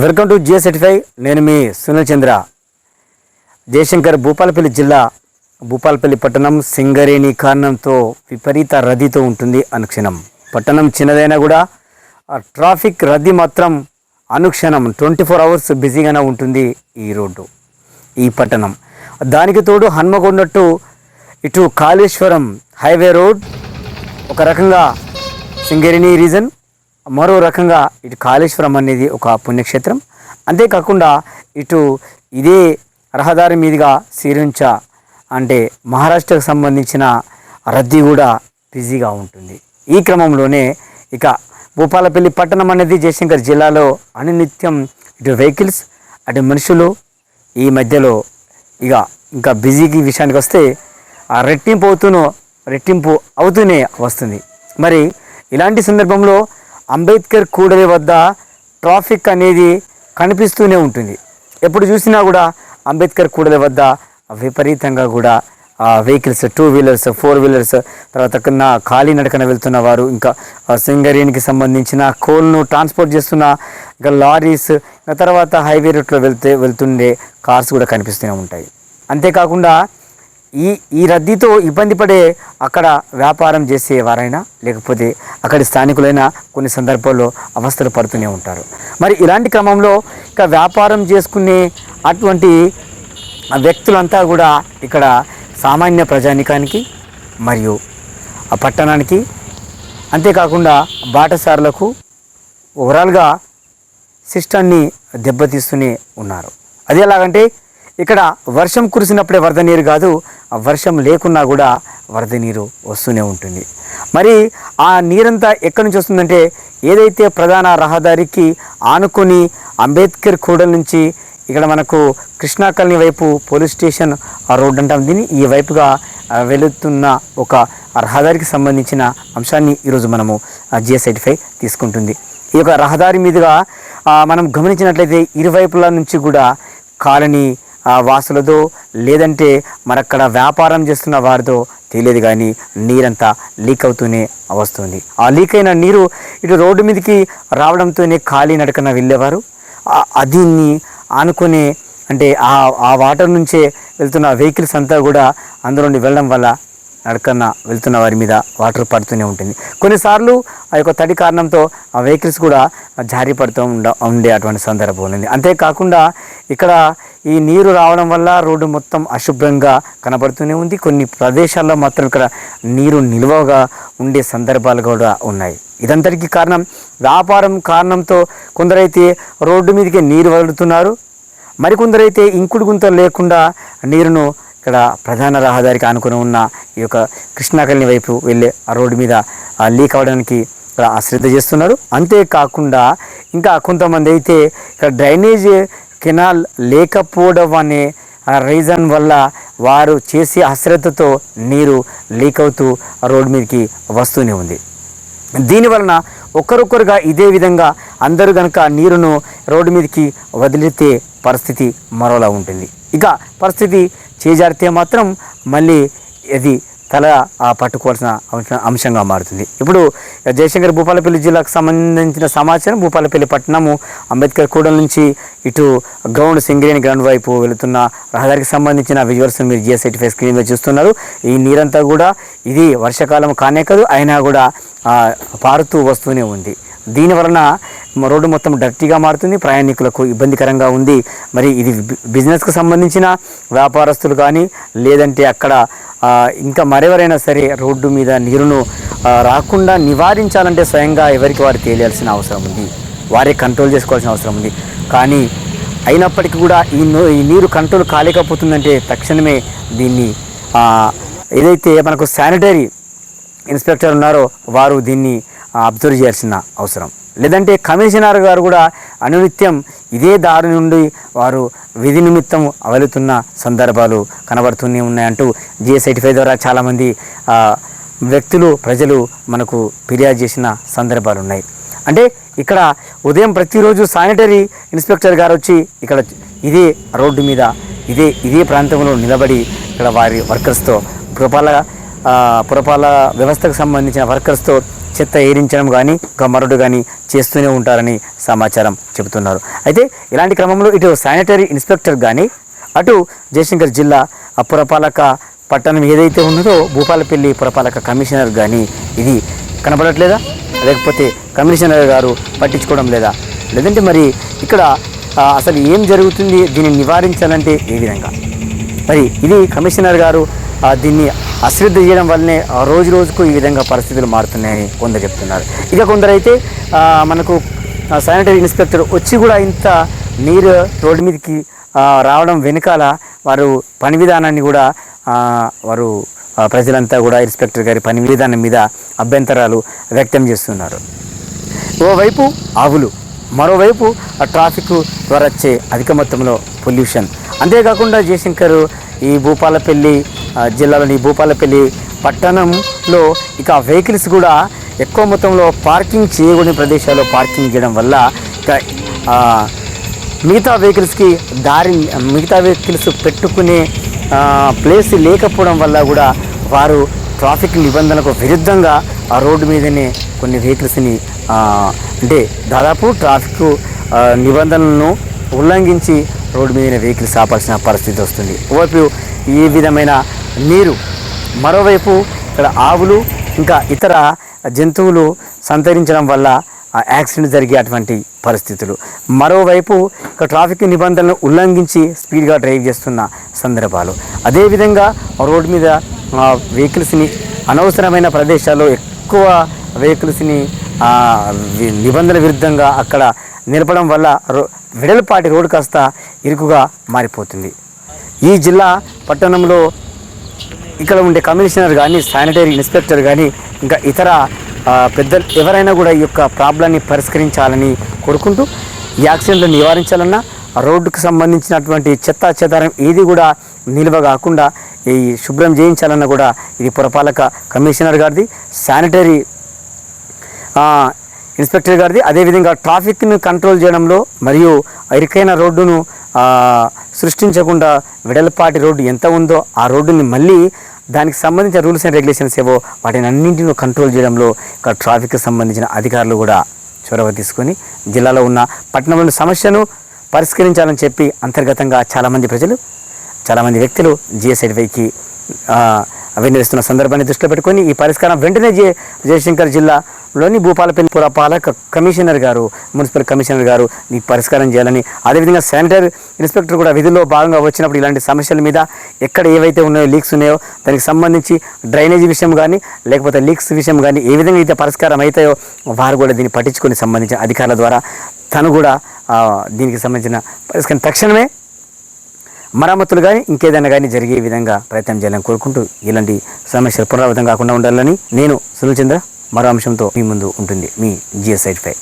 Welcome to Jio certify నేను మీ సునీల్ చంద్ర. జయశంకర్ భూపాలపల్లి జిల్లా భూపాలపల్లి పట్టణం సింగరేణి కారణంతో విపరీత రద్దీతో ఉంటుంది అనుక్షణం. పట్టణం చిన్నదైనా కూడా ట్రాఫిక్ రద్దీ మాత్రం అనుక్షణం ట్వంటీ ఫోర్ అవర్స్ బిజీగానే ఉంటుంది ఈ రోడ్డు ఈ పట్టణం. దానికి తోడు హన్మకొండట్టు ఇటు కాళేశ్వరం హైవే రోడ్ ఒక రకంగా సింగరేణి రీజన్. మరో రకంగా ఇటు కాళేశ్వరం అనేది ఒక పుణ్యక్షేత్రం. అంతేకాకుండా ఇటు ఇదే రహదారి మీదుగా సిరించ అంటే మహారాష్ట్రకు సంబంధించిన రద్దీ కూడా బిజీగా ఉంటుంది. ఈ క్రమంలోనే ఇక భూపాలపల్లి పట్టణం అనేది జయశంకర్ జిల్లాలో అనునిత్యం ఇటు వెహికల్స్ అటు మనుషులు ఈ మధ్యలో ఇక ఇంకా బిజీకి విషయానికి వస్తే ఆ రెట్టింపు అవుతూనో రెట్టింపు అవుతూనే వస్తుంది. మరి ఇలాంటి సందర్భంలో అంబేద్కర్ కూడలి వద్ద ట్రాఫిక్ అనేది కనిపిస్తూనే ఉంటుంది. ఎప్పుడు చూసినా కూడా అంబేద్కర్ కూడలి వద్ద విపరీతంగా కూడా vehicles two wheelers four wheelers తర్వాత కన్నా ఖాళీ నడకన వెళ్తున్న వారు ఇంకా సింగరేణికి సంబంధించిన కోల్ను ట్రాన్స్పోర్ట్ చేస్తున్న ఇంకా లారీస్ ఇంకా తర్వాత హైవే రూట్లో వెళ్తే వెళ్తుండే కార్స్ కూడా కనిపిస్తూనే ఉంటాయి. అంతేకాకుండా ఈ ఈ రద్దీతో ఇబ్బంది పడే అక్కడ వ్యాపారం చేసేవారైనా లేకపోతే అక్కడి స్థానికులైనా కొన్ని సందర్భాల్లో అవస్థలు పడుతూనే ఉంటారు. మరి ఇలాంటి క్రమంలో ఇక వ్యాపారం చేసుకునే అటువంటి వ్యక్తులంతా కూడా ఇక్కడ సామాన్య ప్రజానికానికి మరియు ఆ పట్టణానికి అంతేకాకుండా బాటసారులకు ఓవరాల్గా సిస్టాన్ని దెబ్బతీస్తూనే ఉన్నారు. అది ఎలాగంటే ఇక్కడ వర్షం కురిసినప్పుడే వరద నీరు కాదు వర్షం లేకున్నా కూడా వరద నీరు వస్తూనే ఉంటుంది. మరి ఆ నీరంతా ఎక్కడి నుంచి వస్తుందంటే ఏదైతే ప్రధాన రహదారికి ఆనుకొని అంబేద్కర్ కూడల నుంచి ఇక్కడ మనకు కృష్ణా కాలనీ వైపు పోలీస్ స్టేషన్ ఆ రోడ్ అంటాం. దీన్ని ఈ వైపుగా వెళుతున్న ఒక రహదారికి సంబంధించిన అంశాన్ని ఈరోజు మనము జిఎస్ తీసుకుంటుంది. ఈ యొక్క రహదారి మీదుగా మనం గమనించినట్లయితే ఇరువైపుల నుంచి కూడా కాలనీ ఆ, లేదంటే మరక్కడ వ్యాపారం చేస్తున్న వారితో తెలియదు కానీ నీరంతా లీక్ అవుతూనే వస్తుంది. ఆ లీక్ అయిన నీరు ఇటు రోడ్డు మీదకి రావడంతోనే ఖాళీ నడకన వెళ్ళేవారు. దీన్ని ఆనుకునే అంటే ఆ ఆ వాటర్ నుంచే వెళ్తున్న వెహికల్స్ అంతా కూడా అందులోని వెళ్ళడం వల్ల నడకన్న వెళ్తున్న వారి మీద వాటర్ పడుతూనే ఉంటుంది. కొన్నిసార్లు ఆ యొక్క తడి కారణంతో ఆ వెహికల్స్ కూడా జారీ పడుతూ ఉండ ఉండే అటువంటి సందర్భం ఉంది. అంతేకాకుండా ఇక్కడ ఈ నీరు రావడం వల్ల రోడ్డు మొత్తం అశుభ్రంగా కనబడుతూనే ఉంది. కొన్ని ప్రదేశాల్లో మాత్రం ఇక్కడ నీరు నిల్వగా ఉండే సందర్భాలు కూడా ఉన్నాయి. ఇదంతటికీ కారణం వ్యాపారం కారణంతో కొందరైతే రోడ్డు మీదకి నీరు వదులుతున్నారు. మరికొందరైతే ఇంకుడు గుంతలు లేకుండా నీరును ఇక్కడ ప్రధాన రహదారికి ఆనుకుని ఉన్న ఈ యొక్క కృష్ణాకల్ని వైపు వెళ్ళే ఆ రోడ్డు మీద లీక్ అవ్వడానికి ఇక్కడ అశ్రద్ధ చేస్తున్నారు. అంతేకాకుండా ఇంకా కొంతమంది అయితే ఇక్కడ డ్రైనేజ్ కెనాల్ లేకపోవడం అనే ఆ రీజన్ వల్ల వారు చేసే అశ్రద్ధతో నీరు లీక్ అవుతూ ఆ రోడ్డు మీదకి వస్తూనే ఉంది. దీని వలన ఒకరొకరుగా ఇదే విధంగా అందరూ గనక నీరును రోడ్డు మీదకి వదిలితే పరిస్థితి మరోలా ఉంటుంది. ఇక పరిస్థితి చేజారితే మాత్రం మళ్ళీ అది తల ఆ, పట్టుకోవాల్సిన అంశంగా మారుతుంది. ఇప్పుడు జయశంకర్ భూపాలపల్లి జిల్లాకు సంబంధించిన సమాచారం భూపాలపల్లి పట్టణము అంబేద్కర్ కూడల నుంచి ఇటు గ్రౌండ్ సింగరేణి గ్రౌండ్ వైపు వెళుతున్న రహదారికి సంబంధించిన విజువల్స్ మీరు జిఎస్ సర్టిఫై స్క్రీన్ మీద చూస్తున్నారు. ఈ నీరంతా కూడా ఇది వర్షాకాలం కానే కాదు అయినా కూడా పారుతూ వస్తూనే ఉంది. దీని వలన రోడ్డు మొత్తం డర్టీగా మారుతుంది ప్రయాణికులకు ఇబ్బందికరంగా ఉంది. మరి ఇది బిజినెస్కు సంబంధించిన వ్యాపారస్తులు కానీ లేదంటే అక్కడ ఇంకా మరెవరైనా సరే రోడ్డు మీద నీరును రాకుండా నివారించాలంటే స్వయంగా ఎవరికి వారు తేలియాల్సిన అవసరం ఉంది. వారే కంట్రోల్ చేసుకోవాల్సిన అవసరం ఉంది. కానీ అయినప్పటికీ కూడా ఈ నో- ఈ నీరు కంట్రోల్ కాలేకపోతుందంటే తక్షణమే దీన్ని ఏదైతే మనకు శానిటరీ ఇన్స్పెక్టర్ ఉన్నారో వారు దీన్ని అబ్జర్వ్ చేయాల్సిన అవసరం. లేదంటే కమిషనర్ గారు కూడా అనునిత్యం ఇదే దారి నుండి వారు విధి నిమిత్తం అవలుతున్న సందర్భాలు కనబడుతూనే ఉన్నాయంటూ జిఎస్ఐటిఫై ద్వారా చాలామంది వ్యక్తులు ప్రజలు మనకు ఫిర్యాదు చేసిన సందర్భాలు ఉన్నాయి. అంటే ఇక్కడ ఉదయం ప్రతిరోజు శానిటరీ ఇన్స్పెక్టర్ గారు వచ్చి ఇక్కడ ఇదే రోడ్డు మీద ఇదే ఇదే ప్రాంతంలో నిలబడి ఇక్కడ వారి వర్కర్స్తో పురపాల పురపాల వ్యవస్థకు సంబంధించిన వర్కర్స్తో చెత్త ఏరించడం కానీ ఇంకా మరొకటి కానీ చేస్తూనే ఉంటారని సమాచారం చెబుతున్నారు. అయితే ఇలాంటి క్రమంలో ఇటు శానిటరీ ఇన్స్పెక్టర్ కానీ అటు జయశంకర్ జిల్లా ఆ పురపాలక పట్టణం ఏదైతే ఉన్నదో భూపాలపల్లి పురపాలక కమిషనర్ కానీ ఇది కనబడట్లేదా? లేకపోతే కమిషనర్ గారు పట్టించుకోవడం లేదా? లేదంటే మరి ఇక్కడ అసలు ఏం జరుగుతుంది? దీన్ని నివారించాలంటే ఏ విధంగా? మరి ఇది కమిషనర్ గారు దీన్ని అశ్రద్ధ చేయడం వల్లనే ఆ, రోజు రోజుకు ఈ విధంగా పరిస్థితులు మారుతున్నాయని కొందరు చెప్తున్నారు. ఇక కొందరైతే మనకు శానిటరీ ఇన్స్పెక్టర్ వచ్చి కూడా ఇంత నీరు రోడ్డు మీదకి రావడం వెనకాల వారు పని విధానాన్ని కూడా వారు ప్రజలంతా కూడా ఇన్స్పెక్టర్ గారి పని విధానం మీద అభ్యంతరాలు వ్యక్తం చేస్తున్నారు. ఓవైపు ఆవులు మరోవైపు ఆ ట్రాఫిక్ ద్వారా వచ్చే అధిక మొత్తంలో పొల్యూషన్. అంతేకాకుండా జయశంకర్ ఈ భూపాలపల్లి జిల్లాలోని భూపాలపల్లి పట్టణంలో ఇక వెహికల్స్ కూడా ఎక్కువ మొత్తంలో పార్కింగ్ చేయకూడని ప్రదేశాల్లో పార్కింగ్ చేయడం వల్ల ఇక మిగతా వెహికల్స్కి దారి మిగతా వెహికల్స్ పెట్టుకునే ప్లేస్ లేకపోవడం వల్ల కూడా వారు ట్రాఫిక్ నిబంధనలకు విరుద్ధంగా ఆ రోడ్డు మీదనే కొన్ని వెహికల్స్ని అంటే దాదాపు ట్రాఫిక్ నిబంధనలను ఉల్లంఘించి రోడ్డు మీద వెహికల్స్ ఆపాల్సిన పరిస్థితి వస్తుంది. ఓవైపు ఈ విధమైన నీరు మరోవైపు ఇక్కడ ఆవులు ఇంకా ఇతర జంతువులు సంతరించడం వల్ల యాక్సిడెంట్ జరిగే అటువంటి పరిస్థితులు. మరోవైపు ఇక ట్రాఫిక్ నిబంధనలను ఉల్లంఘించి స్పీడ్గా డ్రైవ్ చేస్తున్న సందర్భాలు. అదేవిధంగా రోడ్డు మీద వెహికల్స్ని అనవసరమైన ప్రదేశాల్లో ఎక్కువ వెహికల్స్ని నిబంధనల విరుద్ధంగా అక్కడ నిలపడం వల్ల వెడల్పాటి రోడ్డు కాస్త ఇరుకుగా మారిపోతుంది. ఈ జిల్లా పట్టణంలో ఇక్కడ ఉండే కమిషనర్ కానీ శానిటరీ ఇన్స్పెక్టర్ కానీ ఇంకా ఇతర పెద్దలు ఎవరైనా కూడా ఈ యొక్క ప్రాబ్లాన్ని పరిష్కరించాలని కోరుకుంటూ ఈ యాక్సిడెంట్లు నివారించాలన్నా రోడ్డుకు సంబంధించినటువంటి చెత్త చెదారం ఏది కూడా నిల్వ కాకుండా ఈ శుభ్రం చేయించాలన్నా కూడా ఇది పురపాలక కమిషనర్ గారిది. శానిటరీ ఇన్స్పెక్టర్ గారిది. అదేవిధంగా ట్రాఫిక్ను కంట్రోల్ చేయడంలో మరియు ఇరుకైన రోడ్డును సృష్టించకుండా వెడల్పాటి రోడ్డు ఎంత ఉందో ఆ రోడ్డుని మళ్ళీ దానికి సంబంధించిన రూల్స్ అండ్ రెగ్యులేషన్స్ ఏవో వాటిని అన్నింటిని కంట్రోల్ చేయడంలో ఇక్కడ ట్రాఫిక్కి సంబంధించిన అధికారులు కూడా చొరవ తీసుకొని జిల్లాలో ఉన్న పట్టణంలోని సమస్యను పరిష్కరించాలని చెప్పి అంతర్గతంగా చాలామంది ప్రజలు చాలామంది వ్యక్తులు జిఎస్ఐడివైకి విన్నవిస్తున్న సందర్భాన్ని దృష్టిలో పెట్టుకొని ఈ పరిష్కారం వెంటనే జయశంకర్ జిల్లా లోని భూపాలపల్లి పురపాలక కమిషనర్ గారు మున్సిపల్ కమిషనర్ గారు ఈ పరిష్కారం చేయాలని. అదేవిధంగా శానిటరీ ఇన్స్పెక్టర్ కూడా విధుల్లో భాగంగా వచ్చినప్పుడు ఇలాంటి సమస్యల మీద ఎక్కడ ఏవైతే ఉన్నాయో లీక్స్ ఉన్నాయో దానికి సంబంధించి డ్రైనేజీ విషయం కానీ లేకపోతే లీక్స్ విషయం కానీ ఏ విధంగా అయితే పరిష్కారం అవుతాయో వారు కూడా దీన్ని పట్టించుకొని సంబంధించిన అధికారుల ద్వారా తను కూడా దీనికి సంబంధించిన పరిష్కారం తక్షణమే మరమ్మతులు కానీ ఇంకేదైనా కానీ జరిగే విధంగా ప్రయత్నం చేయాలని కోరుకుంటూ ఇలాంటి సమస్యలు పునరావృతం కాకుండా ఉండాలని నేను సునీల్ చంద్ర మరో అంశంతో మీ ముందు ఉంటుంది మీ జిఎస్ ఫైవ్